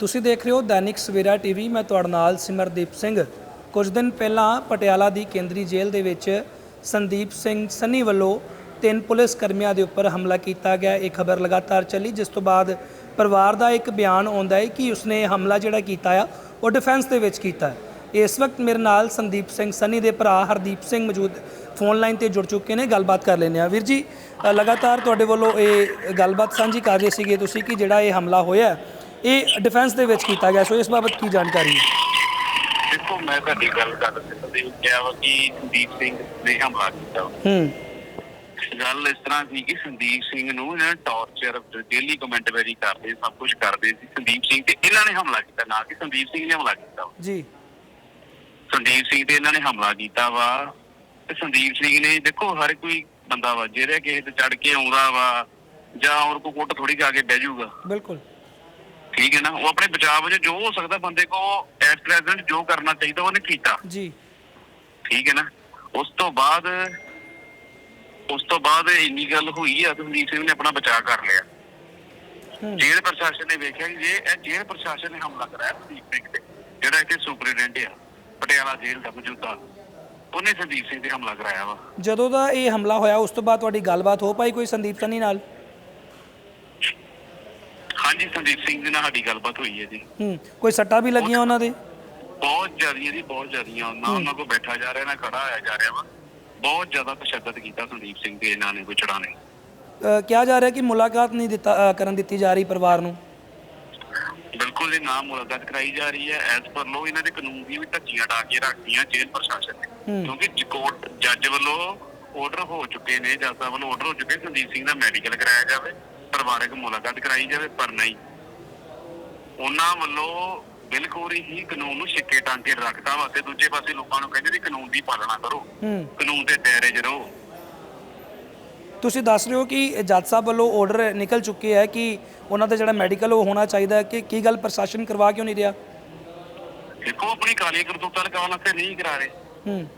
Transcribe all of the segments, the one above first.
ਤੁਸੀਂ ਦੇਖ ਰਹੇ ਹੋ ਦੈਨਿਕ ਸਵੇਰਾ ਟੀਵੀ। ਮੈਂ ਤੁਹਾਡੇ ਨਾਲ ਸਿਮਰਦੀਪ ਸਿੰਘ। ਕੁਝ ਦਿਨ ਪਹਿਲਾਂ ਪਟਿਆਲਾ ਦੀ ਕੇਂਦਰੀ ਜੇਲ੍ਹ ਦੇ ਵਿੱਚ ਸੰਦੀਪ ਸਿੰਘ ਸੰਨੀ ਵੱਲੋਂ ਤਿੰਨ ਪੁਲਿਸ ਕਰਮੀਆਂ ਦੇ ਉੱਪਰ ਹਮਲਾ ਕੀਤਾ ਗਿਆ। ਇਹ ਖਬਰ ਲਗਾਤਾਰ ਚੱਲੀ, ਜਿਸ ਤੋਂ ਬਾਅਦ ਪਰਿਵਾਰ ਦਾ ਇੱਕ ਬਿਆਨ ਆਉਂਦਾ ਹੈ ਕਿ ਉਸਨੇ ਹਮਲਾ ਜਿਹੜਾ ਕੀਤਾ ਆ, ਉਹ ਡਿਫੈਂਸ ਦੇ ਵਿੱਚ ਕੀਤਾ ਹੈ। ਇਸ ਵਕਤ ਮੇਰੇ ਨਾਲ ਸੰਦੀਪ ਸਿੰਘ ਸੰਨੀ ਦੇ ਭਰਾ ਹਰਦੀਪ ਸਿੰਘ ਮੌਜੂਦ ਫੋਨ ਲਾਈਨ ਤੇ ਜੁੜ ਚੁੱਕੇ ਨੇ। ਗੱਲਬਾਤ ਕਰ ਲੈਂਦੇ ਆ ਵੀਰ ਜੀ ਲਗਾਤਾਰ ਤੁਹਾਡੇ ਵੱਲੋਂ ਇਹ ਗੱਲਬਾਤ ਸਾਂਝੀ ਕਰ ਰਹੇ ਸੀਗੇ ਤੁਸੀਂ ਕਿ ਜਿਹੜਾ ਇਹ ਹਮਲਾ ਹੋਇਆ ਇਹ ਡਿਫੈਂਸ ਦੇ ਵਿੱਚ ਕੀਤਾ ਗਿਆ। ਸੋ ਇਸ ਬਾਬਤ ਕੀ ਜਾਣਕਾਰੀ? ਹੈ ਦੇਖੋ ਮੈਂ ਤੁਹਾਡੀ ਗੱਲ ਕਰ ਸਕਦੀ ਕਿਹਾ ਵਾ ਕਿ ਸੰਦੀਪ ਸਿੰਘ ਨੇ ਹਮਲਾ ਕੀਤਾ। ਹੂੰ। ਗੱਲ ਇਸ ਤਰ੍ਹਾਂ ਸੀ ਕਿ ਸੰਦੀਪ ਸਿੰਘ ਨੂੰ ਨੇ ਟੌਰਚਰ ਡੇਲੀ ਕਮੈਂਟ ਵੈਰੀ ਕਰਦੇ ਸਭ ਕੁਝ ਕਰਦੇ ਸੀ ਸੰਦੀਪ ਸਿੰਘ ਤੇ ਇਹਨਾਂ ਨੇ ਹਮਲਾ ਕੀਤਾ ਨਾ ਕਿ ਸੰਦੀਪ ਸਿੰਘ ਨੇ ਹਮਲਾ ਕੀਤਾ। ਜੀ। ਸੰਦੀਪ ਸਿੰਘ ਤੇ ਇਹਨਾਂ ਨੇ ਹਮਲਾ ਕੀਤਾ ਵਾ ਤੇ ਸੰਦੀਪ ਸਿੰਘ ਨੇ ਦੇਖੋ ਹਰ ਕੋਈ ਬੰਦਾ ਵਾ ਜਿਹੜਾ ਕਿਸੇ ਤੇ ਚੜ ਕੇ ਆਉਂਦਾ ਵਾ ਜਾਂ ਹੋਰ ਕੋ ਕੁੱਟ ਥੋੜੀ ਜਾ ਕੇ ਬਹਿ ਜਾਊਗਾ। ਬਿਲਕੁਲ। ਠੀਕ ਹੈ ਨਾ? ਉਹ ਆਪਣੇ ਬਚਾਅ ਵਜੋਂ ਜੋ ਹੋ ਸਕਦਾ ਬੰਦੇ ਕੋ ਐਟ ਪ੍ਰੈਜ਼ੈਂਟ ਜੋ ਕਰਨਾ ਚਾਹੀਦਾ ਉਹਨੇ ਕੀਤਾ। ਜੀ। ਠੀਕ ਹੈ ਨਾ? ਉਸ ਤੋਂ ਬਾਅਦ ਉਸ ਤੋਂ ਬਾਅਦ ਇੰਨੀ ਗੱਲ ਹੋਈ ਆ ਤੇ ਸੰਦੀਪ ਸਿੰਘ ਨੇ ਆਪਣਾ ਬਚਾਅ ਕਰ ਲਿਆ। ਜੇਲ੍ਹ ਪ੍ਰਸ਼ਾਸਨ ਨੇ ਵੇਖਿਆ ਕਿ ਜੇ ਇਹ ਜੇਲ੍ਹ ਪ੍ਰਸ਼ਾਸਨ ਨੇ ਹਮਲਾ ਕਰਾਇਆ ਸੰਦੀਪ ਸਿੰਘ ਤੇ ਜਿਹੜਾ ਇੱਥੇ ਸੁਪਰਡੈਂਟ ਆ ਪਟਿਆਲਾ ਜੇਲ੍ਹ ਦਾ ਮੌਜੂਦਾ ਉਹਨੇ ਸੰਦੀਪ ਸਿੰਘ ਤੇ ਹਮਲਾ ਕਰਾਇਆ ਵਾ। ਜਦੋਂ ਦਾ ਇਹ ਹਮਲਾ ਹੋਇਆ ਉਸ ਤੋਂ ਬਾਅਦ ਤੁਹਾਡੀ ਗੱਲਬਾਤ ਹੋ ਪਾਈ ਕੋਈ ਸੰਦੀਪ ਸੰਨੀ ਨਾਲ? ਹਾਂਜੀ ਸੰਦੀਪ ਸਿੰਘ ਦੇ ਨਾਲ ਸਾਡੀ ਗੱਲਬਾਤ ਹੋਈ ਹੈ ਜੀ। ਹੂੰ ਕੋਈ ਸੱਟਾਂ ਵੀ ਲੱਗੀਆਂ ਉਹਨਾਂ ਦੇ? ਬਹੁਤ ਜ਼ਿਆਦੀਆਂ ਜੀ ਬਹੁਤ ਜ਼ਿਆਦੀਆਂ। ਨਾ ਉਹਨਾਂ ਕੋਲ ਬੈਠਾ ਜਾ ਰਿਹਾ ਨਾ ਖੜਾ ਆਇਆ ਜਾ ਰਿਹਾ ਵਾ। ਬਹੁਤ ਜ਼ਿਆਦਾ ਤਸ਼ੱਦਦ ਕੀਤਾ ਸੰਦੀਪ ਸਿੰਘ ਤੇ ਇਹਨਾਂ ਨੇ ਨੇ। ਅ, ਕਿਹਾ ਜਾ ਰਿਹਾ ਕਿ ਮੁਲਾਕਾਤ ਨਹੀਂ ਦਿੱਤਾ ਅ, ਕਰਨ ਦਿੱਤੀ ਜਾ ਰਹੀ ਪਰਿਵਾਰ ਨੂੰ? ਬਿਲਕੁਲ ਇਹ ਨਾਮ ਮੁਲਾਕਾਤ ਕਰਾਈ ਜਾ ਰਹੀ ਹੈ। ਐਸ ਪਰ ਲੋ ਇਹਨਾਂ ਦੇ ਕਾਨੂੰਨ ਦੀ ਵੀ ਧੱਜੀਆਂ ਡਾ ਕੇ ਰੱਖਦੀਆਂ ਜੇਲ੍ਹ ਪ੍ਰਸ਼ਾਸਨ ਨੇ। ਹੂੰ। ਕਿਉਂਕਿ ਜ- ਕੋਰਟ ਜੱਜ ਵੱਲੋਂ ਆਰਡਰ ਹੋ ਚੁੱਕੇ ਨੇ ਜੱਜ ਵੱਲੋਂ ਆਰਡਰ ਹੋ ਚੁੱਕੇ ਸੰਦੀਪ ਸਿੰਘ ਦਾ ਮੈਡੀਕਲ ਕਰਾਇਆ ਜਾਵੇ। ਪਰਿਵਾਰਕ ਮੁਲਾਕਾਤ ਕਰਾਈ ਜਾਵੇ ਪਰ ਨਹੀਂ। ਉਹਨਾਂ ਵੱਲੋਂ ਬਿਲਕੁਲ ਹੀ ਕਾਨੂੰਨ ਨੂੰ ਛਿੱਕੇ ਟਾਂਕੇ ਰੱਖਦਾ ਵਾ ਤੇ ਦੂਜੇ ਪਾਸੇ ਲੋਕਾਂ ਨੂੰ ਕਹਿੰਦੇ ਵੀ ਕਾਨੂੰਨ ਦੀ ਪਾਲਣਾ ਕਰੋ। ਹੂੰ। ਕਾਨੂੰਨ ਦੇ ਦਾਇਰੇ 'ਚ ਰਹੋ। ਤੁਸੀਂ ਦੱਸ ਰਹੇ ਹੋ ਕਿ ਜੱਜ ਸਾਹਿਬ ਵੱਲੋਂ ਆਰਡਰ ਨਿਕਲ ਚੁੱਕੇ ਹੈ ਕਿ ਉਹਨਾਂ ਦਾ ਜਿਹੜਾ ਮੈਡੀਕਲ ਉਹ ਹੋਣਾ ਚਾਹੀਦਾ ਹੈ। ਕਿ ਕੀ ਗੱਲ ਪ੍ਰਸ਼ਾਸਨ ਕਰਵਾ ਕਿਉਂ ਨਹੀਂ ਰਿਹਾ? ਦੇਖੋ ਆਪਣੀ ਕਾਲੀਆਂ ਕਰਤੂਤਾਂ ਲਗਾਉਣ ਵਾਸਤੇ ਨਹੀਂ ਕਰਾ ਰਹੇ। ਹੂੰ।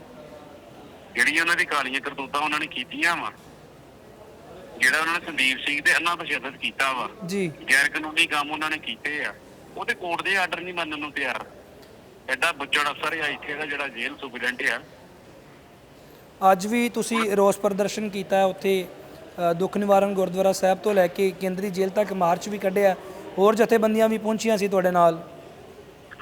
ਜਿਹੜੀਆਂ ਉਹਨਾਂ ਦੀ ਕਾਲੀਆਂ ਕਰਤੂਤਾਂ ਉਹਨਾਂ ਨੇ ਕੀਤੀਆਂ ਵਾ ਜਿਹੜਾ ਉਹਨਾਂ ਨੇ ਸੰਦੀਪ ਸਿੰਘ ਤੇ ਅੰਨਾ ਤਸ਼ੱਦਦ ਕੀਤਾ ਵਾ ਜੀ। ਗੈਰ ਕਾਨੂੰਨੀ ਕੰਮ ਉਹਨਾਂ ਨੇ ਕੀਤੇ ਆ ਉਹ ਤੇ ਕੋਰਟ ਦੇ ਆਰਡਰ ਨਹੀਂ ਮੰਨਣ ਨੂੰ ਤਿਆਰ। ਐਡਾ ਬੁੱਚੜ ਅਫਸਰ ਆ ਇੱਥੇ ਦਾ ਜਿਹੜਾ ਜੇਲ੍ਹ ਸੁਪਰਡੈਂਟ ਆ। ਅੱਜ ਵੀ ਤੁਸੀਂ ਰੋਸ ਪ੍ਰਦਰਸ਼ਨ ਕੀਤਾ ਹੈ ਉੱਥੇ ਦੁੱਖ ਨਿਵਾਰਨ ਗੁਰਦੁਆਰਾ ਸਾਹਿਬ ਤੋਂ ਲੈ ਕੇ ਕੇਂਦਰੀ ਜੇਲ੍ਹ ਤੱਕ ਮਾਰਚ ਵੀ ਕੱਢਿਆ। ਹੋਰ ਜਥੇਬੰਦੀਆਂ ਵੀ ਪਹੁੰਚੀਆਂ ਸੀ ਤੁਹਾਡੇ ਨਾਲ?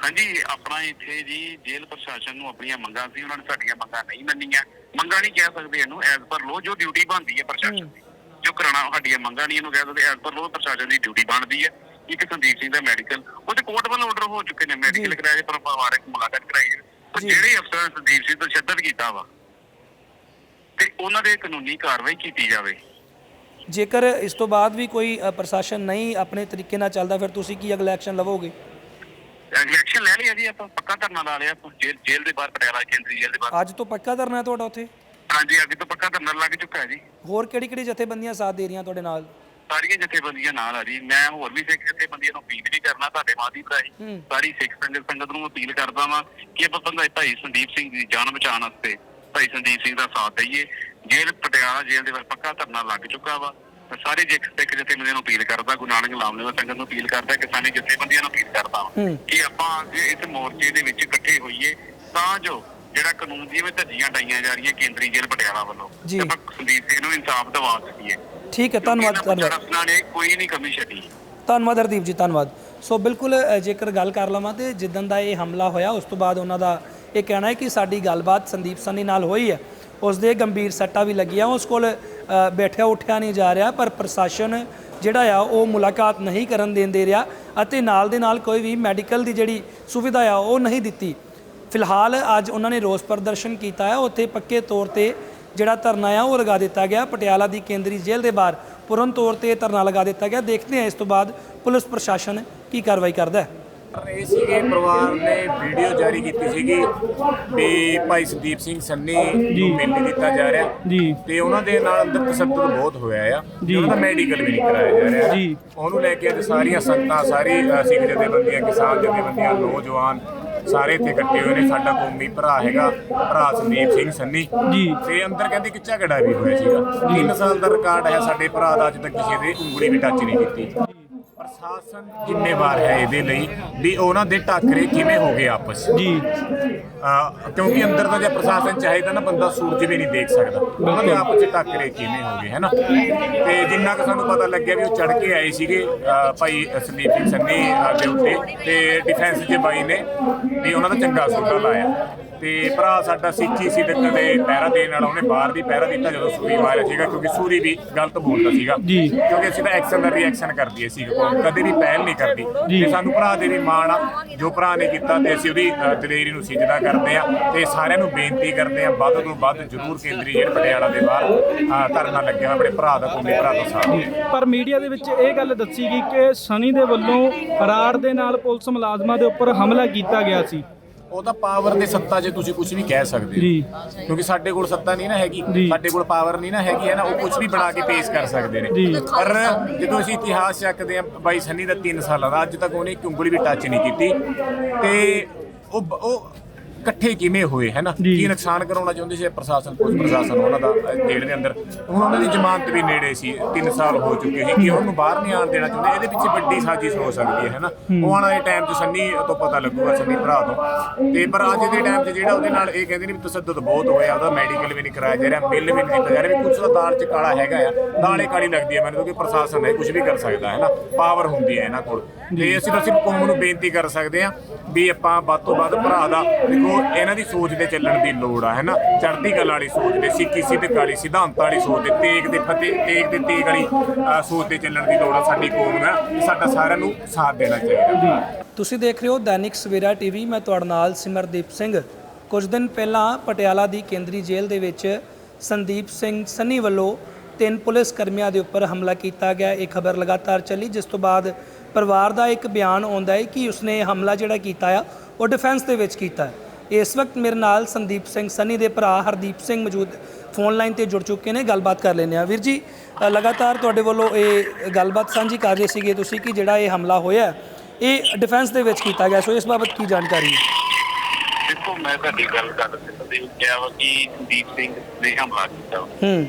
ਹਾਂਜੀ ਆਪਣਾ ਇੱਥੇ ਜੀ ਜੇਲ੍ਹ ਪ੍ਰਸ਼ਾਸਨ ਨੂੰ ਆਪਣੀਆਂ ਮੰਗਾਂ ਸੀ ਉਹਨਾਂ ਨੇ ਸਾਡੀਆਂ ਮੰਗਾਂ ਨਹੀਂ ਮੰਨੀਆਂ। ਮੰਗਾਂ ਨਹੀਂ ਕਹਿ ਸਕਦੇ ਇਹਨੂੰ ਐਜ਼ ਪਰ ਲੋ ਜੋ ਡਿਊਟੀ ਬਣਦੀ ਹੈ ਪ੍ਰਸ਼ਾਸਨ ਦੀ। ਜੋ ਕਰਾਣਾ ਸਾਡੀਆਂ ਮੰਗਾਂ ਨਹੀਂ ਇਹਨੂੰ ਕਹਿ ਸਕਦੇ ਐਜ਼ ਪਰ ਲੋ ਪ੍ਰਸ਼ਾਸਨ ਦੀ ਡਿਊਟੀ ਬਣਦੀ ਹੈ ਇੱਕ ਸੰਦੀਪ ਸਿੰਘ ਦਾ ਮੈਡੀਕਲ ਉਹਦੇ ਕੋਰਟ ਵੱਲੋਂ ਆਰਡਰ ਹੋ ਚੁੱਕੇ ਨੇ ਮੈਡੀਕਲ ਕਰਾਇਆ ਪਰ ਪਰਿਵਾਰਕ ਮੁਲਾਕਾਤ ਕਰਾਈ ਹੈ। ਪਰ। ਜਿਹੜੇ ਅਫਸਰਾਂ ਸੰਦੀਪ ਸਿੰਘ ਤੋਂ ਸ਼ੱਦਤ ਕੀਤਾ ਵਾ ਤੇ ਉਹਨਾਂ ਦੇ ਕਾਨੂੰਨੀ ਕਾਰਵਾਈ ਕੀਤੀ ਜਾਵੇ। ਜੇਕਰ ਇਸ ਤੋਂ ਬਾਅਦ ਵੀ ਕੋਈ ਪ੍ਰਸ਼ਾਸਨ ਨਹੀਂ ਆਪਣੇ ਤਰੀਕੇ ਨਾਲ ਚੱਲਦਾ ਫਿਰ ਤੁਸੀਂ ਕੀ ਅਗਲਾ ਐਕਸ਼ਨ ਲਵੋਗੇ? ਐਕਸ਼ਨ ਲੈ ਲਿਆ ਜੀ ਆਪਾਂ ਪੱਕਾ ਧਰਨਾ ਲਾ ਲਿਆ ਜੇਲ੍ਹ ਦੇ ਬਾਹਰ ਪਟਿਆਲਾ ਕੇਂਦਰੀ ਜੇਲ੍ਹ ਦੇ ਬਾਹਰ। ਅੱਜ ਤੋਂ ਪੱਕਾ ਕਰਨਾ ਹੈ ਤੁਹਾਡਾ ਉੱਥੇ? ਹਾਂਜੀ ਅੱਗੇ ਤੋਂ ਪੱਕਾ ਧਰਨਾ ਲੱਗ ਚੁੱਕਾ ਹੈ ਜੀ। ਹੋਰ ਕਿਹੜੀ ਕਿਹੜੀ ਜਥੇਬੰਦੀਆਂ ਸਾਥ ਦੇ ਰਹੀਆਂ ਤੁਹਾਡੇ ਨਾਲ? ਸਾਰੀਆਂ ਜਥੇਬੰਦੀਆਂ ਨਾਲ ਆ ਜੀ। ਮੈਂ ਹੋਰ ਵੀ ਸਿੱਖ ਜਥੇਬੰਦੀਆਂ ਨੂੰ ਅਪੀਲ ਵੀ ਕਰਨਾ ਤੁਹਾਡੇ ਮਾਧੀ ਭਰਾਈ ਹੂੰ। ਸਾਰੀ ਸਿੱਖ ਸੰਗਤ ਸੰਗਤ ਨੂੰ ਅਪੀਲ ਕਰਦਾ ਵਾਂ ਕਿ ਆਪਾਂ ਬੰਦਾ ਭਾਈ ਸੰਦੀਪ ਸਿੰਘ ਦੀ ਜਾਨ ਬਚਾਉਣ ਵਾਸਤੇ ਭਾਈ ਸੰਦੀਪ ਸਿੰਘ ਦਾ ਸਾਥ ਦਈਏ। ਜੇਲ੍ਹ ਪਟਿਆਲਾ ਜੇਲ੍ਹ ਦੇ ਵਿੱਚ ਪੱਕਾ ਧਰਨਾ ਲੱਗ ਚੁੱਕਾ ਵਾ। ਮੈਂ ਸਾਰੇ ਸਿੱਖ ਜਥੇਬੰਦੀਆਂ ਨੂੰ ਅਪੀਲ ਕਰਦਾ ਗੁਰੂ ਨਾਨਕ ਲਾਮਲੇ ਸੰਗਤ ਨੂੰ ਅਪੀਲ ਕਰਦਾ ਕਿਸਾਨੀ ਜਥੇਬੰਦੀਆਂ ਨੂੰ ਅਪੀਲ ਕਰਦਾ। ਕਿ ਆਪਾਂ ਇਸ ਮੋਰਚੇ ਦੇ ਵਿੱਚ ਇਕੱਠੇ ਹੋਈਏ। ਤਾਂ ਜੋ ਜਿਹੜਾ ਕਾਨੂੰਨ ਦੀਆਂ ਧੱਜੀਆਂ ਡਾਈਆਂ ਜਾ ਰਹੀਆਂ ਕੇਂਦਰੀ ਜੇਲ੍ਹ ਪਟਿਆਲਾ ਵੱਲੋਂ ਜੀ। ਆਪਾਂ ਸੰਦੀਪ ਸਿੰਘ ਨੂੰ ਇਨਸਾਫ ਦਿਵਾ ਸਕੀਏ। ਠੀਕ ਹੈ ਧੰਨਵਾਦ ਧੰਨਵਾਦ। ਧੰਨਵਾਦ ਨੇ ਕੋਈ ਨਹੀਂ ਕਮੀ ਛੱਡੀ। ਧੰਨਵਾਦ ਹਰਦੀਪ ਜੀ ਧੰਨਵਾਦ। ਸੋ ਬਿਲਕੁਲ ਅ, ਜੇਕਰ ਗੱਲ ਕਰ ਲਵਾਂ ਤੇ ਜਿੱਦਣ ਦਾ ਇਹ ਹਮਲਾ ਹੋਇਆ ਉਸ ਤੋਂ ਬਾਅਦ ਉਹਨਾਂ ਦਾ ਇਹ ਕਹਿਣਾ ਹੈ ਕਿ ਸਾਡੀ ਗੱਲਬਾਤ ਸੰਦੀਪ ਸੰਨੀ ਨਾਲ ਹੋਈ ਹੈ। ਉਸ ਦੇ ਗੰਭੀਰ ਸੱਟਾਂ ਵੀ ਲੱਗੀਆਂ ਉਸ ਕੋਲ ਅ, ਬੈਠਿਆ ਉੱਠਿਆ ਨਹੀਂ ਜਾ ਰਿਹਾ ਪਰ ਪ੍ਰਸ਼ਾਸਨ ਜਿਹੜਾ ਆ ਉਹ ਮੁਲਾਕਾਤ ਨਹੀਂ ਕਰਨ ਦੇਣ ਦੇ ਰਿਹਾ ਅਤੇ ਨਾਲ ਦੇ ਨਾਲ ਕੋਈ ਵੀ ਮੈਡੀਕਲ ਦੀ ਜਿਹੜੀ ਸੁਵਿਧਾ ਆ ਉਹ ਨਹੀਂ ਦਿੱਤੀ। ਫਿਲਹਾਲ ਅੱਜ ਉਹਨਾਂ ਨੇ ਰੋਸ ਪ੍ਰਦਰਸ਼ਨ ਕੀਤਾ ਹੈ। ਉੱਥੇ ਪੱਕੇ ਤੌਰ ਤੇ ਜਿਹੜਾ ਧਰਨਾ ਆ ਉਹ ਲਗਾ ਦਿੱਤਾ ਗਿਆ। ਪਟਿਆਲਾ ਦੀ ਕੇਂਦਰੀ ਜੇਲ੍ਹ ਦੇ ਬਾਹਰ ਪੂਰਨ ਤੌਰ ਤੇ ਧਰਨਾ ਲਗਾ ਦਿੱਤਾ ਗਿਆ। ਦੇਖਦੇ ਹਾਂ ਇਸ ਤੋਂ ਬਾਅਦ ਪੁਲਿਸ ਪ੍ਰਸ਼ਾਸਨ ਕੀ ਕਾਰਵਾਈ ਕਰਦਾ ਹੈ। ਇਹ ਸੀਗੇ ਪਰਿਵਾਰ ਨੇ ਵੀਡੀਓ ਜਾਰੀ ਕੀਤੀ ਸੀਗੀ ਵੀ ਭਾਈ ਸੰਦੀਪ ਸਿੰਘ ਸੰਨੀ ਨੂੰ ਮਿਲ ਨਹੀਂ ਦਿੱਤਾ ਜਾ ਰਿਹਾ। ਜੀ। ਤੇ ਉਹਨਾਂ ਦੇ ਨਾਲ ਅੰਦਰ ਤਸੱਦਦ ਬਹੁਤ ਹੋਇਆ ਆ। ਤੇ ਉਹਨਾਂ ਦਾ ਮੈਡੀਕਲ ਵੀ ਨਹੀਂ ਕਰਾਇਆ ਜਾ ਰਿਹਾ। ਜੀ। ਉਹਨੂੰ ਲੈ ਕੇ ਅੱਜ ਸਾਰੀਆਂ ਸੰਗਤਾਂ ਸਾਰੀ ਸਿੱਖ ਜਥੇਬੰਦੀਆਂ ਕਿਸਾਨ ਜਥੇਬੰਦੀਆਂ ਨੌਜਵਾਨ ਸਾਰੇ ਇੱਥੇ ਇਕੱਠੇ ਹੋਏ ਨੇ। ਸਾਡਾ ਕੌਮੀ ਭਰਾ ਹੈਗਾ ਭਰਾ ਸੰਦੀਪ ਸਿੰਘ ਸੰਨੀ। ਜੀ। ਤੇ ਅੰਦਰ ਕਹਿੰਦੇ ਕਿ ਝਗੜਾ ਵੀ ਹੋਇਆ ਸੀਗਾ। 3 ਸਾਲ ਦਾ ਰਿਕਾਰਡ ਹੈ ਸਾਡੇ ਭਰਾ ਦਾ ਅੱਜ ਤੱਕ ਕਿਸੇ ਦੇ ਉਂਗਲੀ ਵੀ ਟੱਚ ਨਹੀਂ ਕੀਤੀ। ਪ੍ਰਸ਼ਾਸਨ ਜ਼ਿੰਮੇਵਾਰ ਹੈ ਇਹਦੇ ਲਈ ਵੀ ਉਹਨਾਂ ਦੇ ਟਾਕਰੇ ਕਿਵੇਂ ਹੋ ਗਏ ਆਪਸ। ਜੀ। ਕਿਉਂਕਿ ਅੰਦਰ ਤਾਂ ਜੇ ਪ੍ਰਸ਼ਾਸਨ ਚਾਹੇ ਤਾਂ ਨਾ ਬੰਦਾ ਸੂਰਜ ਵੀ ਨਹੀਂ ਦੇਖ ਸਕਦਾ। ਉਹਨਾਂ ਦੇ ਆਪਸ ਚ ਟੱਕਰੇ ਕਿਵੇਂ ਹੋ ਗਏ ਹੈਨਾ? ਤੇ ਜਿੰਨਾ ਕੁ ਸਾਨੂੰ ਪਤਾ ਲੱਗਿਆ ਵੀ ਉਹ ਚੜ ਕੇ ਆਏ ਸੀਗੇ ਭਾਈ ਸੰਦੀਪ ਸਿੰਘ ਸੰਨੀ ਅਹ ਦੇ ਉੱਤੇ। ਤੇ ਡਿਫੈਂਸ ਦੇ ਬਾਈ ਨੇ ਵੀ ਉਹਨਾਂ ਦਾ ਚੰਗਾ ਸੌਦਾ ਲਾਇਆ। ਤੇ ਭਰਾ ਸਾਡਾ ਸਿੱਖੀ ਸੀ ਤੇ ਕਦੇ ਪਹਿਰਾ ਦੇਣ ਵਾਲਾ ਉਹਨੇ ਬਾਹਰ ਦੀ ਪਹਿਰਾ ਦਿੱਤਾ ਜਦੋਂ ਸੂਰੀ ਮਾਰਿਆ ਸੀਗਾ ਕਿਉਂਕਿ ਸੂਰੀ ਵੀ ਗਲਤ ਬੋਲਦਾ ਸੀਗਾ। ਜੀ। ਕਿਉਂਕਿ ਅਸੀਂ ਤਾਂ ਐਕਸ਼ਨ ਦਾ ਰਿਐਕਸ਼ਨ ਕਰਦੀ ਹੈ ਸੀ ਕਦੇ ਵੀ ਪਹਿਲ ਨਹੀਂ ਕਰਦੀ। ਜੀ। ਤੇ ਸਾਨੂੰ ਭਰਾ ਦੇ ਵੀ ਮਾਣ ਆ ਜੋ ਭਰਾ ਨੇ ਕੀਤਾ ਤੇ ਅਸੀਂ ਉਹਦੀ ਅ, ਦਲੇਰੀ ਨੂੰ ਸਿਜਦਾ ਕਰਦੇ ਆ ਤੇ ਸਾਰਿਆਂ ਨੂੰ ਬੇਨਤੀ ਕਰਦੇ ਆ ਵੱਧ ਤੋਂ ਵੱਧ ਜ਼ਰੂਰ ਕੇਂਦਰੀ ਜੇਲ੍ਹ ਪਟਿਆਲਾ ਦੇ ਬਾਹਰ ਅ, ਧਰਨਾ ਲੱਗਿਆ ਆਪਣੇ ਭਰਾ ਦਾ ਕੌਮੀ ਭਰਾ ਦਾ ਸਾਥ ਪਰ ਮੀਡੀਆ ਦੇ ਵਿੱਚ ਇਹ ਗੱਲ ਦੱਸੀ ਗਈ ਕਿ ਸਨੀ ਦੇ ਵੱਲੋਂ ਰਾੜ ਦੇ ਨਾਲ ਪੁਲਿਸ ਮੁਲਾਜ਼ਮਾਂ ਦੇ ਉੱਪਰ ਹਮਲਾ ਕੀਤਾ ਗਿਆ ਸੀ। ਉਹ ਤਾਂ ਪਾਵਰ ਦੇ ਸੱਤਾ 'ਚ ਤੁਸੀਂ ਕੁਝ ਵੀ ਕਹਿ ਸਕਦੇ ਜੀ। ਹੋ ਕਿਉਂਕਿ ਸਾਡੇ ਕੋਲ ਸੱਤਾ ਨਹੀਂ ਨਾ ਹੈਗੀ ਜੀ। ਸਾਡੇ ਕੋਲ ਪਾਵਰ ਨਹੀਂ ਨਾ ਹੈਗੀ ਹੈ ਨਾ ਉਹ ਕੁਝ ਵੀ ਬਣਾ ਕੇ ਪੇਸ਼ ਕਰ ਸਕਦੇ ਜੀ। ਨੇ ਪਰ ਜਦੋਂ ਅਸੀਂ ਇਤਿਹਾਸ ਚੱਕਦੇ ਆ ਬਾਈ ਸੰਨੀ ਦਾ 3 ਸਾਲਾਂ ਦਾ ਅੱਜ ਤੱਕ ਉਹਨੇ ਇੱਕ ਉਂਗਲੀ ਵੀ ਟੱਚ ਨਹੀਂ ਕੀਤੀ ਤੇ ਉਹ ਬ- ਉਹ ਇਕੱਠੇ ਕਿਵੇਂ ਹੋਏ ਹੈ ਨਾ। ਕੀ ਨੁਕਸਾਨ ਕਰਾਉਣਾ ਚਾਹੁੰਦੇ ਸੀ ਪ੍ਰਸ਼ਾਸਨ ਪੁਲਿਸ ਪ੍ਰਸ਼ਾਸਨ ਉਹਨਾਂ ਦਾ ਜੇਲ੍ਹ ਦੇ ਅੰਦਰ? ਹੁਣ ਉਹਨਾਂ ਦੀ ਜ਼ਮਾਨਤ ਵੀ ਨੇੜੇ ਸੀ 3 ਸਾਲ ਹੋ ਚੁੱਕੇ ਸੀ। ਕਿ ਉਹਨੂੰ ਬਾਹਰ ਨਹੀਂ ਆਉਣ ਦੇਣਾ ਚਾਹੁੰਦੇ? ਇਹਦੇ ਪਿੱਛੇ ਵੱਡੀ ਸਾਜ਼ਿਸ਼ ਹੋ ਸਕਦੀ ਹੈ ਹੈ ਨਾ? ਉਹ ਆਉਣ ਵਾਲੇ ਟਾਈਮ 'ਚ ਸੰਨੀ ਤੋਂ ਪਤਾ ਲੱਗੂਗਾ ਸੰਨੀ ਭਰਾ ਤੋਂ। ਤੇ ਪਰ ਅੱਜ ਦੇ ਟਾਈਮ 'ਚ ਜਿਹੜਾ ਉਹਦੇ ਨਾਲ ਇਹ ਕਹਿੰਦੇ ਨੇ ਵੀ ਤਸੱਦਦ ਬਹੁਤ ਹੋਇਆ ਉਹਦਾ ਮੈਡੀਕਲ ਵੀ ਨਹੀਂ ਕਰਾਇਆ ਜਾ ਰਿਹਾ ਬਿੱਲ ਵੀ ਨਹੀਂ ਦਿੱਤਾ ਜਾ ਰਿਹਾ ਵੀ ਕੁਝ ਦਾ ਦਾਲ 'ਚ ਕਾਲਾ ਹੈਗਾ ਆ। ਦਾਲੇ ਕਾਲੀ ਲੱਗਦੀ ਹੈ ਮੈਨੂੰ ਕਿਉਂਕਿ ਪ੍ਰਸ਼ਾਸਨ ਹੈ ਕੁਝ ਵੀ ਕਰ ਸਕਦਾ ਹੈ ਨਾ? ਪਾਵਰ ਹੁੰਦੀ ਹੈ ਇਹਨਾਂ ਕੋਲ। ਤੇ ਅਸੀਂ ਤਾਂ ਸਿਰਫ ਕੌਮ ਨੂੰ ਬੇਨਤੀ ਕਰ ਸਕਦੇ ਹਾਂ ਵੀ ਆਪਾਂ ਵੱਧ ਤੋਂ ਵੱਧ ਭਰਾ ਦਾ ਦੇਖੋ ਇਹਨਾਂ ਦੀ ਸੋਚ ਦੇ ਚੱਲਣ ਦੀ ਲੋੜ ਆ ਹੈ ਚੜ੍ਹਦੀ ਕਲਾ ਵਾਲੀ ਸੋਚ ਦੇ, ਸਿੱਖੀ ਸਿੱਧ ਸਿਧਾਂਤਾਂ ਵਾਲੀ ਸੋਚ ਦੇ, ਤੇਗ ਦੇ ਫਤਿਹ, ਤੇਗ ਦੇ ਤੇਗ ਵਾਲੀ ਸੋਚ ਦੇ ਚੱਲਣ ਦੀ ਲੋੜ ਆ ਸਾਡੀ ਕੌਮ ਨੂੰ ਸਾਡਾ ਸਾਰਿਆਂ ਨੂੰ ਸਾਥ ਦੇਣਾ ਚਾਹੀਦਾ। ਤੁਸੀਂ ਦੇਖ ਰਹੇ ਹੋ ਦੈਨਿਕ ਸਵੇਰਾ ਟੀਵੀ, ਮੈਂ ਤੁਹਾਡੇ ਨਾਲ ਸਿਮਰਦੀਪ ਸਿੰਘ। ਕੁਝ ਦਿਨ ਪਹਿਲਾਂ ਪਟਿਆਲਾ ਦੀ ਕੇਂਦਰੀ ਜੇਲ੍ਹ ਦੇ ਵਿੱਚ ਸੰਦੀਪ ਸਿੰਘ ਸੰਨੀ ਵੱਲੋਂ ਤਿੰਨ ਪੁਲਿਸ ਕਰਮੀਆਂ ਦੇ ਉੱਪਰ ਹਮਲਾ ਕੀਤਾ ਗਿਆ। ਇਹ ਖਬਰ ਲਗਾਤਾਰ ਚੱਲੀ, ਜਿਸ ਤੋਂ ਬਾਅਦ ਪਰਿਵਾਰ ਦਾ ਇੱਕ ਬਿਆਨ ਆਉਂਦਾ ਹੈ ਕਿ ਉਸਨੇ ਹਮਲਾ ਜਿਹੜਾ ਕੀਤਾ ਆ, ਉਹ ਡਿਫੈਂਸ ਦੇ ਵਿੱਚ ਕੀਤਾ ਹੈ। ਇਸ ਵਕਤ ਮੇਰੇ ਨਾਲ ਸੰਦੀਪ ਸਿੰਘ ਸੰਨੀ ਦੇ ਭਰਾ ਹਰਦੀਪ ਸਿੰਘ ਮੌਜੂਦ ਫੋਨ ਲਾਈਨ ਤੇ ਜੁੜ ਚੁੱਕੇ ਨੇ ਗੱਲਬਾਤ ਕਰ ਲੈਂਦੇ ਆ ਵੀਰ ਜੀ ਲਗਾਤਾਰ ਤੁਹਾਡੇ ਵੱਲੋਂ ਇਹ ਗੱਲਬਾਤ ਸਾਂਝੀ ਕਰ ਰਹੇ ਸੀਗੇ ਤੁਸੀਂ ਕਿ ਜਿਹੜਾ ਇਹ ਹਮਲਾ ਹੋਇਆ ਇਹ ਡਿਫੈਂਸ ਦੇ ਵਿੱਚ ਕੀਤਾ ਗਿਆ। ਸੋ ਇਸ ਬਾਬਤ ਕੀ ਜਾਣਕਾਰੀ? ਹੈ ਦੇਖੋ ਮੈਂ ਤੁਹਾਡੀ ਗੱਲ ਕਰ ਸਕਦੀ ਹਾਂ। ਕਿਹਾ ਵਾ ਕਿ ਸੰਦੀਪ ਸਿੰਘ ਨੇ ਹਮਲਾ ਕੀਤਾ। ਹੂੰ।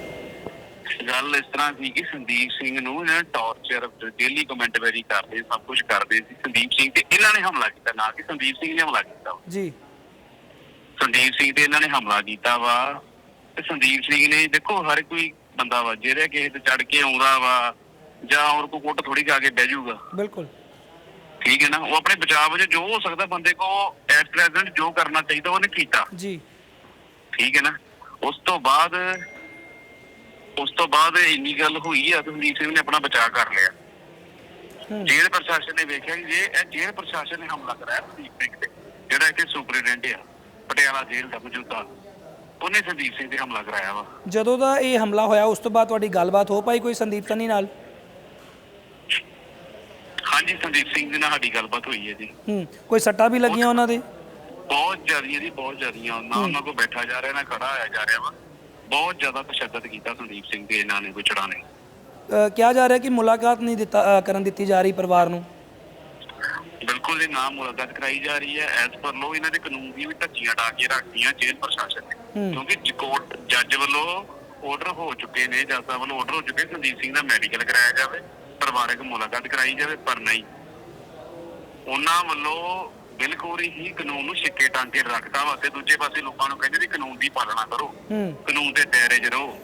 ਗੱਲ ਇਸ ਤਰ੍ਹਾਂ ਸੀ ਕਿ ਸੰਦੀਪ ਸਿੰਘ ਨੂੰ ਇਹਨਾਂ ਟੌਰਚਰ ਡੇਲੀ ਕਮੈਂਟਰੀ ਕਰਦੇ ਸਭ ਕੁਝ ਕਰਦੇ ਸੀ। ਸੰਦੀਪ ਸਿੰਘ ਤੇ ਇਹਨਾਂ ਨੇ ਹਮਲਾ ਕੀਤਾ ਨਾ ਕਿ ਸੰਦੀਪ ਸਿੰਘ ਨੇ ਹਮਲਾ ਕੀਤਾ। ਜੀ। ਸੰਦੀਪ ਸਿੰਘ ਤੇ ਇਹਨਾਂ ਨੇ ਹਮਲਾ ਕੀਤਾ ਵਾ। ਤੇ ਸੰਦੀਪ ਸਿੰਘ ਨੇ ਦੇਖੋ ਹਰ ਕੋਈ ਬੰਦਾ ਵਾ ਜਿਹੜਾ ਕਿਸੇ ਤੇ ਚੜ ਕੇ ਆਉਂਦਾ ਵਾ ਜਾਂ ਹੋਰ ਕੋ ਕੁੱਟ ਥੋੜੀ ਖਾ ਕੇ ਬਹਿ ਜਾਊਗਾ। ਬਿਲਕੁਲ। ਠੀਕ ਹੈ ਨਾ? ਉਹ ਆਪਣੇ ਬਚਾਅ ਵਜੋਂ ਜੋ ਹੋ ਸਕਦਾ ਬੰਦੇ ਕੋ ਐਟ ਪ੍ਰੈਜ਼ੈਂਟ ਜੋ ਕਰਨਾ ਚਾਹੀਦਾ ਉਹਨੇ ਕੀਤਾ। ਜੀ। ਠੀਕ ਹੈ ਨਾ? ਉਸ ਤੋਂ ਬਾਅਦ ਉਸ ਤੋਂ ਬਾਅਦ ਇੰਨੀ ਗੱਲ ਹੋਈ ਆ ਸੰਦੀਪ ਸਿੰਘ ਨੇ ਆਪਣਾ ਬਚਾਅ ਕਰ ਲਿਆ। ਜੇਲ੍ਹ ਪ੍ਰਸ਼ਾਸਨ ਨੇ ਵੇਖਿਆ ਕਿ ਜੇ ਇਹ ਜੇਲ੍ਹ ਪ੍ਰਸ਼ਾਸਨ ਨੇ ਹਮਲਾ ਕਰਾਇਆ ਸੰਦੀਪ ਸਿੰਘ ਤੇ ਜਿਹੜਾ ਇੱਥੇ ਸੁਪਰਡੈਂਟ ਆ। ਪਟਿਆਲਾ ਜੇਲ੍ਹ ਦਾ ਮੌਜੂਦਾ। ਉਹਨੇ ਸੰਦੀਪ ਸਿੰਘ ਤੇ ਹਮਲਾ ਕਰਾਇਆ ਵਾ। ਜਦੋਂ ਦਾ ਇਹ ਹਮਲਾ ਹੋਇਆ ਉਸ ਤੋਂ ਬਾਅਦ ਤੁਹਾਡੀ ਗੱਲਬਾਤ ਹੋ ਪਾਈ ਕੋਈ ਸੰਦੀਪ ਸੰਨੀ ਨਾਲ? ਹਾਂਜੀ ਸੰਦੀਪ ਸਿੰਘ ਦੇ ਨਾਲ ਸਾਡੀ ਗੱਲਬਾਤ ਹੋਈ ਹੈ ਜੀ। ਹੂੰ ਕੋਈ ਸੱਟਾਂ ਵੀ ਲੱਗੀਆਂ ਉਹਨਾਂ ਦੇ? ਬਹੁਤ ਜ਼ਿਆਦੀਆਂ ਜੀ ਬਹੁਤ ਜ਼ਿਆਦੀਆਂ। ਨਾ ਉਹਨਾਂ ਕੋਲ ਬੈਠਾ ਜਾ ਰਿਹਾ ਨਾ ਖੜਾ ਹੋਇਆ ਜਾ ਰਿਹਾ ਵਾ। ਬਹੁਤ ਜ਼ਿਆਦਾ ਤਸ਼ੱਦਦ ਕੀਤਾ ਸੰਦੀਪ ਸਿੰਘ ਤੇ ਇਹਨਾਂ ਨੇ ਕੋਈ ਚੜਾਣੇ ਅ, ਕਿਹਾ ਜਾ ਰਿਹਾ ਕਿ ਮੁਲਾਕਾਤ ਨਹੀਂ ਦਿੱਤਾ ਕਰਨ ਦਿੱਤੀ ਜਾ ਰਹੀ ਪਰਿਵਾਰ ਨੂੰ? ਬਿਲਕੁਲ ਇਹ ਨਾਮ ਮੁਲਾਕਾਤ ਕਰਾਈ ਜਾ ਰਹੀ ਹੈ। ਐਸ ਪਰ ਲੋ ਇਹਨਾਂ ਦੇ ਕਾਨੂੰਨ ਦੀ ਵੀ ਧੱਜੀਆਂ ਡਾ ਕੇ ਰੱਖਦੀਆਂ ਜੇਲ੍ਹ ਪ੍ਰਸ਼ਾਸਨ ਨੇ। ਕਿਉਂਕਿ ਕੋਰਟ ਜੱਜ ਵੱਲੋਂ ਆਰਡਰ ਹੋ ਚੁੱਕੇ ਨੇ ਜੱਜ ਸਾਹਿਬ ਵੱਲੋਂ ਆਰਡਰ ਹੋ ਚੁੱਕੇ ਸੰਦੀਪ ਸਿੰਘ ਦਾ ਮੈਡੀਕਲ ਕਰਾਇਆ ਜਾਵੇ ਪਰਿਵਾਰਕ ਮੁਲਾਕਾਤ ਕਰਾਈ ਜਾਵੇ ਪਰ ਨਹੀਂ। ਉਹਨਾਂ ਵੱਲੋਂ ਬਿਲਕੁਲ ਹੀ ਕਾਨੂੰਨ ਨੂੰ ਛਿੱਕੇ ਟਾਂਕੇ ਰੱਖਦਾ ਵਾ ਤੇ ਦੂਜੇ ਪਾਸੇ ਲੋਕਾਂ ਨੂੰ ਕਹਿੰਦੇ ਵੀ ਕਾਨੂੰਨ ਦੀ ਪਾਲਣਾ ਕਰੋ। ਕਾਨੂੰਨ ਦੇ ਦਾਇਰੇ 'ਚ ਰਹੋ।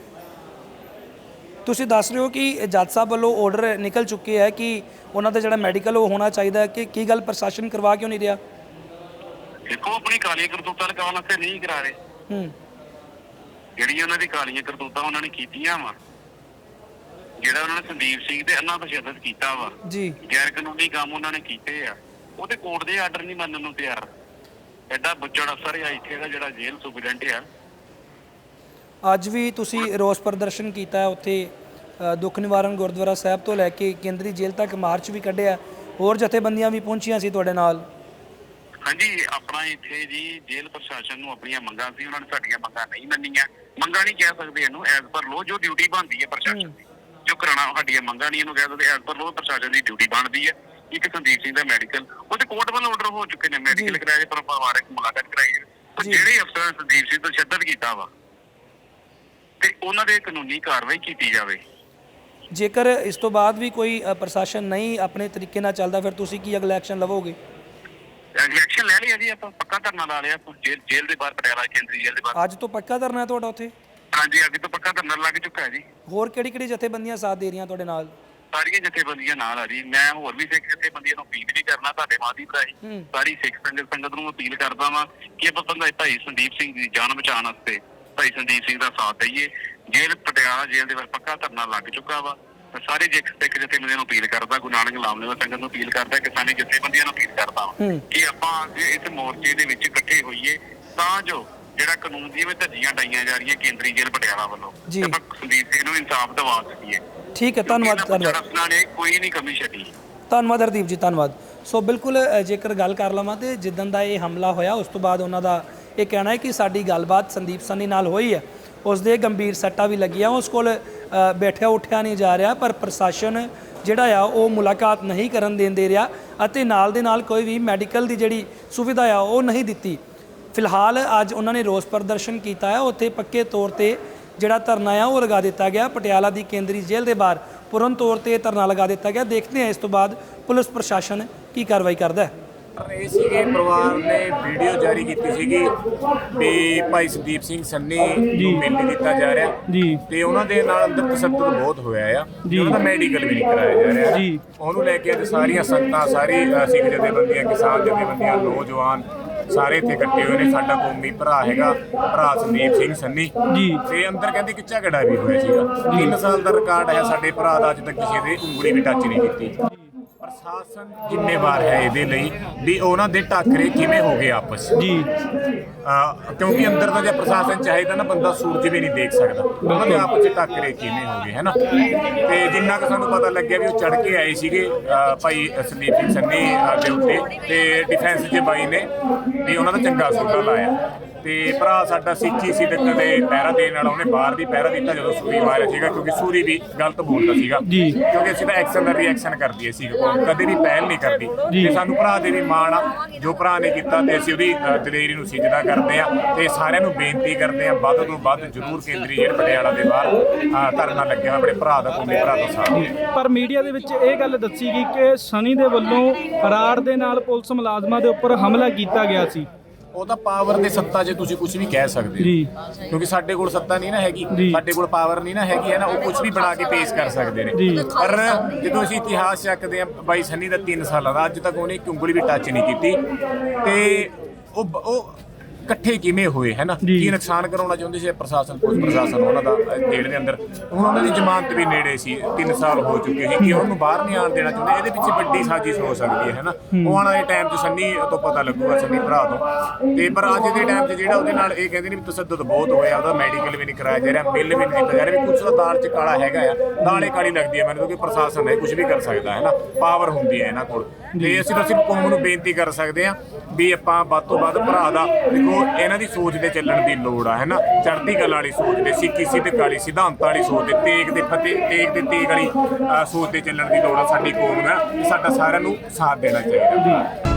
ਤੁਸੀਂ ਦੱਸ ਰਹੇ ਹੋ ਕਿ ਜੱਜ ਸਾਹਿਬ ਵੱਲੋਂ ਆਰਡਰ ਨਿਕਲ ਚੁੱਕੇ ਹੈ ਕਿ ਉਹਨਾਂ ਦਾ ਜਿਹੜਾ ਮੈਡੀਕਲ ਉਹ ਹੋਣਾ ਚਾਹੀਦਾ ਹੈ ਕਿ ਕੀ ਗੱਲ ਪ੍ਰਸ਼ਾਸਨ ਕਰਵਾ ਕਿਉਂ ਨਹੀਂ ਰਿਹਾ? ਦੇਖੋ ਆਪਣੀ ਕਾਲੀਆਂ ਕਰਤੂਤਾਂ ਲਗਾਉਣ ਵਾਸਤੇ ਨਹੀਂ ਕਰਾ ਰਹੇ। ਹੂੰ। ਜਿਹੜੀਆਂ ਉਹਨਾਂ ਦੀ ਕਾਲੀਆਂ ਕਰਤੂਤਾਂ ਉਹਨਾਂ ਨੇ ਕੀਤੀਆਂ ਵਾ ਜਿਹੜਾ ਉਹਨਾਂ ਨੇ ਸੰਦੀਪ ਸਿੰਘ ਤੇ ਅੰਨਾ ਤਸ਼ੱਦਦ ਕੀਤਾ ਵਾ ਜੀ। ਗੈਰ ਕਾਨੂੰਨੀ ਕੰਮ ਉਹਨਾਂ ਨੇ ਕੀਤੇ ਆ ਉਹ ਤੇ ਕੋਰਟ ਦੇ ਆਰਡਰ ਨਹੀਂ ਮੰਨਣ ਨੂੰ ਤਿਆਰ। ਐਡਾ ਬੁੱਚੜ ਅਫਸਰ ਆ ਇੱਥੇ ਦਾ ਜਿਹੜਾ ਜੇਲ੍ਹ ਸੁਪਰਡੈਂਟ ਆ। ਅੱਜ ਵੀ ਤੁਸੀਂ ਰੋਸ ਪ੍ਰਦਰਸ਼ਨ ਕੀਤਾ ਉੱਥੇ ਦੁੱਖ ਨਿਵਾਰਨ ਗੁਰਦੁਆਰਾ ਸਾਹਿਬ ਤੋਂ ਲੈ ਕੇ ਕੇਂਦਰੀ ਜੇਲ੍ਹ ਤੱਕ ਮਾਰਚ ਵੀ ਕੱਢਿਆ। ਹੋਰ ਜਥੇਬੰਦੀਆਂ ਵੀ ਪਹੁੰਚੀਆਂ ਸੀ ਤੁਹਾਡੇ ਨਾਲ? ਹਾਂਜੀ ਆਪਣਾ ਇੱਥੇ ਜੀ ਜੇਲ੍ਹ ਪ੍ਰਸ਼ਾਸਨ ਨੂੰ ਆਪਣੀਆਂ ਮੰਗਾਂ ਸੀ ਉਹਨਾਂ ਨੇ ਸਾਡੀਆਂ ਮੰਗਾਂ ਨਹੀਂ ਮੰਨੀਆਂ। ਮੰਗਾਂ ਨਹੀਂ ਕਹਿ ਸਕਦੇ ਇਹਨੂੰ ਐਜ਼ ਪਰ ਲੋ ਜੋ ਡਿਊਟੀ ਬਣਦੀ ਹੈ ਪ੍ਰਸ਼ਾਸਨ ਦੀ। ਜੋ ਕਰਾਣਾ ਸਾਡੀਆਂ ਮੰਗਾਂ ਨਹੀਂ ਇਹਨੂੰ ਕਹਿ ਸਕਦੇ ਐਜ਼ ਪਰ ਲੋ ਪ੍ਰਸ਼ਾਸਨ ਦੀ ਡਿਊਟੀ ਬਣਦੀ ਹੈ। ਇੱਕ ਸੰਦੀਪ ਸਿੰਘ ਦਾ ਮੈਡੀਕਲ ਉਹਦੇ ਕੋਰਟ ਵੱਲੋਂ ਆਰਡਰ ਹੋ ਚੁੱਕੇ ਨੇ ਮੈਡੀਕਲ ਕਰਾਇਆ ਪਰ ਪਰਿਵਾਰਕ ਮੁਲਾਕਾਤ ਕਰਾਈ। ਜਿਹੜੇ ਅਫਸਰ ਨੇ ਸੰਦੀਪ ਸਿੰਘ ਤੋਂ ਸ਼ੱਦਤ ਕੀਤਾ ਵਾ ਉਹਨਾਂ ਦੇ ਕਾਨੂੰਨੀ ਕਾਰਵਾਈ ਕੀਤੀ ਜਾਵੇ। ਜੇਕਰ ਇਸ ਤੋਂ ਬਾਅਦ ਵੀ ਕੋਈ ਅ, ਪ੍ਰਸ਼ਾਸਨ ਨਹੀਂ ਆਪਣੇ ਤਰੀਕੇ ਨਾਲ ਚੱਲਦਾ ਫਿਰ ਤੁਸੀਂ ਕੀ ਅਗਲਾ ਐਕਸ਼ਨ ਲਵੋਗੇ? ਐਕਸ਼ਨ ਲੈ ਲਿਆ ਜੀ ਆਪਾਂ ਪੱਕਾ ਧਰਨਾ ਲਾ ਲਿਆ ਆਪਾਂ ਜੇਲ੍ਹ ਜੇਲ੍ਹ ਦੇ ਬਾਹਰ ਪਟਿਆਲਾ ਕੇਂਦਰੀ ਜੇਲ੍ਹ ਦੇ ਬਾਹਰ। ਅੱਜ ਤੋਂ ਪੱਕਾ ਧਰਨਾ ਹੈ ਤੁਹਾਡਾ ਉੱਥੇ? ਹਾਂਜੀ ਅੱਗੇ ਤੋਂ ਪੱਕਾ ਧਰਨਾ ਲੱਗ ਚੁੱਕਾ ਹੈ ਜੀ। ਹੋਰ ਕਿਹੜੀ ਕਿਹੜੀ ਜਥੇਬੰਦੀਆਂ ਸਾਥ ਦੇ ਰਹੀਆਂ ਤੁਹਾਡੇ ਨਾਲ? ਸਾਰੀਆਂ ਜਥੇਬੰਦੀਆਂ ਨਾਲ ਆ ਜੀ। ਮੈਂ ਹੋਰ ਵੀ ਸਿੱਖ ਜਥੇਬੰਦੀਆਂ ਨੂੰ ਅਪੀਲ ਵੀ ਕਰਨਾ ਤੁਹਾਡੇ ਮਾਧੀ ਭਰਾਈ ਹੂੰ। ਸਾਰੀ ਸਿੱਖ ਸੰਗਤ ਸੰਗਤ ਨੂੰ ਅਪੀਲ ਕਰਦਾ ਵਾਂ ਕਿ ਆਪਾਂ ਬੰਦਾ ਭਾਈ ਸੰਦੀਪ ਸਿੰਘ ਦੀ ਜਾਨ ਬਚਾਉਣ ਵਾਸਤੇ ਭਾਈ ਸੰਦੀਪ ਸਿੰਘ ਦਾ ਸਾਥ ਦਈਏ। ਜੇਲ੍ਹ ਪਟਿਆਲਾ ਜੇਲ੍ਹ ਦੇ ਬਾਹਰ ਪੱਕਾ ਧਰਨਾ ਲੱਗ ਚੁੱਕਾ ਵਾ। ਮੈਂ ਸਾਰੇ ਜੇ ਸਿੱਖ ਜਥੇਬੰਦੀਆਂ ਨੂੰ ਅਪੀਲ ਕਰਦਾ ਗੁਰੂ ਨਾਨਕ ਲਾਮਲੇਵਾ ਸੰਗਤ ਨੂੰ ਅਪੀਲ ਕਰਦਾ ਕਿਸਾਨੀ ਜਥੇਬੰਦੀਆਂ ਨੂੰ ਅਪੀਲ ਕਰਦਾ ਵਾਂ। ਕਿ ਆਪਾਂ ਜੇ ਇਸ ਮੋਰਚੇ ਦੇ ਵਿੱਚ ਇਕੱਠੇ ਹੋਈਏ ਤਾਂ ਜੋ ਜਿਹੜਾ ਕਾਨੂੰਨ ਦੀਆਂ ਵਿੱਚ ਧੱਜੀਆਂ ਡਾਈਆਂ ਜਾ ਰਹੀਆਂ ਕੇਂਦਰੀ ਜੇਲ੍ਹ ਪਟਿਆਲਾ ਵੱਲੋਂ। ਤੇ ਆਪਾਂ ਸੰਦੀਪ ਸਿੰਘ ਨੂੰ ਇਨਸਾਫ ਦਿਵਾ ਸਕੀਏ। ਠੀਕ ਹੈ ਧੰਨਵਾਦ ਧੰਨਵਾਦ। ਪੁੱਛਣਾ ਨੇ ਕੋਈ ਨਹੀਂ ਕਮੀ ਛੱਡੀ। ਧੰਨਵਾਦ ਹਰਦੀਪ ਜੀ ਧੰਨਵਾਦ। ਸੋ ਬਿਲਕੁਲ ਜੇਕਰ ਗੱਲ ਕਰ ਲਵਾਂ ਤੇ ਜਿੱਦਣ ਦਾ ਇਹ ਹਮਲਾ ਹੋਇਆ ਉਸ ਤੋਂ ਬਾਅਦ ਉਹਨਾਂ ਦਾ ਇਹ ਕਹਿਣਾ ਹੈ ਕਿ ਸਾਡੀ ਗੱਲਬਾਤ ਸੰਦੀਪ ਸੰਨੀ ਨਾਲ ਹੋਈ ਹੈ। ਉਸ ਦੇ ਗੰਭੀਰ ਸੱਟਾਂ ਵੀ ਲੱਗੀਆਂ। ਉਸ ਕੋਲ ਬੈਠਿਆ, ਉੱਠਿਆ ਨਹੀਂ ਜਾ ਰਿਹਾ, ਪਰ ਪ੍ਰਸ਼ਾਸਨ ਜਿਹੜਾ ਆ, ਉਹ ਮੁਲਾਕਾਤ ਨਹੀਂ ਕਰਨ ਦੇਣ ਦੇ ਰਿਹਾ ਅਤੇ ਨਾਲ ਦੇ ਨਾਲ ਕੋਈ ਵੀ ਮੈਡੀਕਲ ਦੀ ਜਿਹੜੀ ਸੁਵਿਧਾ ਆ, ਉਹ ਨਹੀਂ ਦਿੱਤੀ। ਫਿਲਹਾਲ ਅੱਜ ਉਹਨਾਂ ਨੇ ਰੋਸ ਪ੍ਰਦਰਸ਼ਨ ਕੀਤਾ ਹੈ ਉੱਥੇ ਪੱਕੇ ਤੌਰ ਤੇ ਜਿਹੜਾ ਧਰਨਾ ਆ, ਉਹ ਲਗਾ ਦਿੱਤਾ ਗਿਆ। ਪਟਿਆਲਾ ਦੀ ਕੇਂਦਰੀ ਜੇਲ੍ਹ ਦੇ ਬਾਹਰ ਪੂਰਨ ਤੌਰ ਤੇ ਧਰਨਾ ਲਗਾ ਦਿੱਤਾ ਗਿਆ। ਦੇਖਦੇ ਹਾਂ ਇਸ ਤੋਂ ਬਾਅਦ ਪੁਲਿਸ ਪ੍ਰਸ਼ਾਸਨ ਕੀ ਕਾਰਵਾਈ ਕਰਦਾ ਹੈ। ਇਹ ਸੀਗੇ ਪਰਿਵਾਰ ਨੇ ਵੀਡੀਓ ਜਾਰੀ ਕੀਤੀ ਸੀਗੀ ਵੀ ਭਾਈ ਸੰਦੀਪ ਸਿੰਘ ਸੰਨੀ ਨੂੰ ਮਿਲ ਨਹੀਂ ਦਿੱਤਾ ਜਾ ਰਿਹਾ। ਜੀ। ਤੇ ਉਹਨਾਂ ਦੇ ਨਾਲ ਅੰਦਰ ਤਸੱਦਦ ਬਹੁਤ ਹੋਇਆ ਆ। ਉਹਨਾਂ ਦਾ ਮੈਡੀਕਲ ਵੀ ਨਹੀਂ ਕਰਾਇਆ ਜਾ ਰਿਹਾ। ਜੀ। ਉਹਨੂੰ ਲੈ ਕੇ ਅੱਜ ਸਾਰੀਆਂ ਸੰਗਤਾਂ ਸਾਰੀ ਸਿੱਖ ਜਥੇਬੰਦੀਆਂ ਕਿਸਾਨ ਜਥੇਬੰਦੀਆਂ ਨੌਜਵਾਨ ਸਾਰੇ ਇੱਥੇ ਇਕੱਠੇ ਹੋਏ ਨੇ। ਸਾਡਾ ਕੌਮੀ ਭਰਾ ਹੈਗਾ ਭਰਾ ਸੰਦੀਪ ਸਿੰਘ ਸੰਨੀ। ਜੀ। ਤੇ ਅੰਦਰ ਕਹਿੰਦੇ ਕਿ ਝਗੜਾ ਵੀ ਹੋਇਆ ਸੀਗਾ। 3 ਸਾਲ ਦਾ ਰਿਕਾਰਡ ਹੈ ਸਾਡੇ ਭਰਾ ਦਾ ਅੱਜ ਤੱਕ ਕਿਸੇ ਦੇ ਉਂਗਲੀ ਵੀ ਟੱਚ ਨਹੀਂ ਕੀਤੀ। ਪ੍ਰਸ਼ਾਸਨ ਜ਼ਿੰਮੇਵਾਰ ਹੈ ਇਹਦੇ ਲਈ ਵੀ ਉਹਨਾਂ ਦੇ ਟਾਕਰੇ ਕਿਵੇਂ ਹੋ ਗਏ ਆਪਸ ਜੀ। ਅਹ ਕਿਉਂਕਿ ਅੰਦਰ ਦਾ ਜੇ ਪ੍ਰਸ਼ਾਸਨ ਚਾਹੇ ਤਾਂ ਨਾ ਬੰਦਾ ਸੂਰਜ ਵੀ ਨਹੀਂ ਦੇਖ ਸਕਦਾ। ਉਹਨਾਂ ਦੇ ਆਪਸ ਚ ਟੱਕਰੇ ਕਿਵੇਂ ਹੋ ਗਏ ਹੈਨਾ? ਤੇ ਜਿੰਨਾ ਕਿ ਸਾਨੂੰ ਪਤਾ ਲੱਗਿਆ ਵੀ ਉਹ ਚੜ ਕੇ ਆਏ ਸੀਗੇ ਅਹ ਭਾਈ ਸੰਦੀਪ ਸਿੰਘ ਸੰਨੀ ਅਹ ਦੇ ਉੱਤੇ। ਤੇ ਡਿਫੈਂਸ ਦੇ ਬਾਈ ਨੇ ਵੀ ਉਹਨਾਂ ਦਾ ਚੰਗਾ ਸੌਦਾ ਲਾਇਆ। ਤੇ ਭਰਾ ਸਾਡਾ ਸਿੱਖੀ ਸੀ ਤੇ ਕਦੇ ਪਹਿਰਾ ਦੇਣ ਵਾਲਾ ਉਹਨੇ ਬਾਹਰ ਵੀ ਪਹਿਰਾ ਦਿੱਤਾ ਜਦੋਂ ਸੂਰੀ ਮਾਰਿਆ ਸੀਗਾ ਕਿਉਂਕਿ ਸੂਰੀ ਵੀ ਗਲਤ ਬੋਲਦਾ ਸੀਗਾ। ਜੀ। ਕਿਉਂਕਿ ਅਸੀਂ ਤਾਂ ਐਕਸ਼ਨ ਦਾ ਰਿਐਕਸ਼ਨ ਕਰਦੀ ਸੀ ਕਦੇ ਵੀ ਪਹਿਲ ਨਹੀਂ ਕਰਦੀ। ਜੀ। ਤੇ ਸਾਨੂੰ ਭਰਾ ਦੇ ਵੀ ਮਾਣ ਆ ਜੋ ਭਰਾ ਨੇ ਕੀਤਾ ਤੇ ਅਸੀਂ ਉਹਦੀ ਦਲੇਰੀ ਨੂੰ ਸਿਜਦਾ ਕਰਦੇ ਆ ਤੇ ਸਾਰਿਆਂ ਨੂੰ ਬੇਨਤੀ ਕਰਦੇ ਆ ਵੱਧ ਤੋਂ ਵੱਧ ਜ਼ਰੂਰ ਕੇਂਦਰੀ ਜੇਲ੍ਹ ਪਟਿਆਲਾ ਦੇ ਬਾਹਰ ਧਰਨਾ ਲੱਗਿਆ ਆਪਣੇ ਭਰਾ ਦਾ ਕੌਮੀ ਭਰਾ ਦਾ ਸਾਥ ਪਰ ਮੀਡੀਆ ਦੇ ਵਿੱਚ ਇਹ ਗੱਲ ਦੱਸੀ ਗਈ ਕਿ ਸਨੀ ਦੇ ਵੱਲੋਂ ਰਾੜ ਦੇ ਨਾਲ ਪੁਲਿਸ ਮੁਲਾਜ਼ਮਾਂ ਦੇ ਉੱਪਰ ਹਮਲਾ ਕੀਤਾ ਗਿਆ ਸੀ। ਉਹ ਤਾਂ ਪਾਵਰ ਦੇ ਸੱਤਾ 'ਚ ਤੁਸੀਂ ਕੁਝ ਵੀ ਕਹਿ ਸਕਦੇ ਹੋ। ਜੀ। ਕਿਉਂਕਿ ਸਾਡੇ ਕੋਲ ਸੱਤਾ ਨਹੀਂ ਨਾ ਹੈਗੀ ਜੀ। ਸਾਡੇ ਕੋਲ ਪਾਵਰ ਨਹੀਂ ਨਾ ਹੈਗੀ ਹੈ ਨਾ ਉਹ ਕੁਝ ਵੀ ਬਣਾ ਕੇ ਪੇਸ਼ ਕਰ ਸਕਦੇ ਨੇ। ਜੀ। ਪਰ ਜਦੋਂ ਅਸੀਂ ਇਤਿਹਾਸ ਚੱਕਦੇ ਆ ਬਾਈ ਸੰਨੀ ਦਾ 3 ਸਾਲਾਂ ਦਾ ਅੱਜ ਤੱਕ ਉਹਨੇ ਇੱਕ ਉਂਗਲੀ ਵੀ ਟੱਚ ਨਹੀਂ ਕੀਤੀ। ਤੇ ਉਹ ਇਕੱਠੇ ਕਿਵੇਂ ਹੋਏ ਹੈ ਨਾ। ਕੀ ਨੁਕਸਾਨ ਕਰਾਉਣਾ ਚਾਹੁੰਦੇ ਸੀ ਪ੍ਰਸ਼ਾਸਨ ਪੁਲਿਸ ਪ੍ਰਸ਼ਾਸਨ ਉਹਨਾਂ ਦਾ ਜੇਲ੍ਹ ਦੇ ਅੰਦਰ? ਹੁਣ ਉਹਨਾਂ ਦੀ ਜ਼ਮਾਨਤ ਵੀ ਨੇੜੇ ਸੀ 3 ਸਾਲ ਹੋ ਚੁੱਕੇ ਸੀ ਕਿ ਉਹਨੂੰ ਬਾਹਰ ਨਹੀਂ ਆਉਣ ਦੇਣਾ ਚਾਹੁੰਦੇ ਇਹਦੇ ਪਿੱਛੇ ਵੱਡੀ ਸਾਜ਼ਿਸ਼ ਹੋ ਸਕਦੀ ਹੈ ਹੈ ਨਾ? ਉਹ ਆਉਣ ਵਾਲੇ ਟਾਈਮ 'ਚ ਸੰਨੀ ਤੋਂ ਪਤਾ ਲੱਗੂਗਾ ਸੰਨੀ ਭਰਾ ਤੋਂ। ਤੇ ਪਰ ਅੱਜ ਦੇ ਟਾਈਮ 'ਚ ਜਿਹੜਾ ਉਹਦੇ ਨਾਲ ਇਹ ਕਹਿੰਦੇ ਨੇ ਵੀ ਤਸੱਦਦ ਬਹੁਤ ਹੋਇਆ ਉਹਦਾ ਮੈਡੀਕਲ ਵੀ ਨਹੀਂ ਕਰਾਇਆ ਜਾ ਰਿਹਾ ਬਿੱਲ ਵੀ ਨਹੀਂ ਦਿੱਤਾ ਜਾ ਰਿਹਾ ਵੀ ਕੁਝ ਦਾ ਦਾਲ 'ਚ ਕਾਲਾ ਹੈਗਾ ਆ ਦਾਲੇ ਕਾਲੀ ਲੱਗਦੀ ਹੈ ਮੈਨੂੰ ਕਿਉਂਕਿ ਪ੍ਰਸ਼ਾਸਨ ਹੈ ਕੁਝ ਵੀ ਕਰ ਸਕਦਾ ਹੈ ਨਾ? ਪਾਵਰ ਹੁੰਦੀ ਹੈ ਇਹਨਾਂ ਕੋਲ। ਤੇ ਅਸੀਂ ਤਾਂ ਸਿਰਫ ਕੌਮ ਨੂੰ ਬੇਨਤੀ ਕਰ ਸਕਦੇ ਹਾਂ ਵੀ ਆਪਾਂ ਵੱਧ ਤੋਂ ਵੱਧ ਭਰਾ ਦਾ ਦੇਖੋ ਇਹਨਾਂ ਦੀ ਸੋਚ ਦੇ ਚੱਲਣ ਦੀ ਲੋੜ ਆ ਹੈ ਨਾ ਚੜ੍ਹਦੀ ਕਲਾ ਵਾਲੀ ਸੋਚ ਦੇ, ਸਿੱਖੀ ਸਿੱਧਕ ਕਾਲੀ ਸਿਧਾਂਤਾਂ ਵਾਲੀ ਸੋਚ ਦੇ, ਤੇਗ ਦੇ ਫਤਿਹ ਤੇਗ ਦੇ ਤੇਗ ਵਾਲੀ ਸੋਚ ਦੇ ਚੱਲਣ ਦੀ ਲੋੜ ਆ ਸਾਡੀ ਕੌਮ ਨੂੰ ਸਾਡਾ ਸਾਰਿਆਂ ਨੂੰ ਸਾਥ ਦੇਣਾ ਚਾਹੀਦਾ।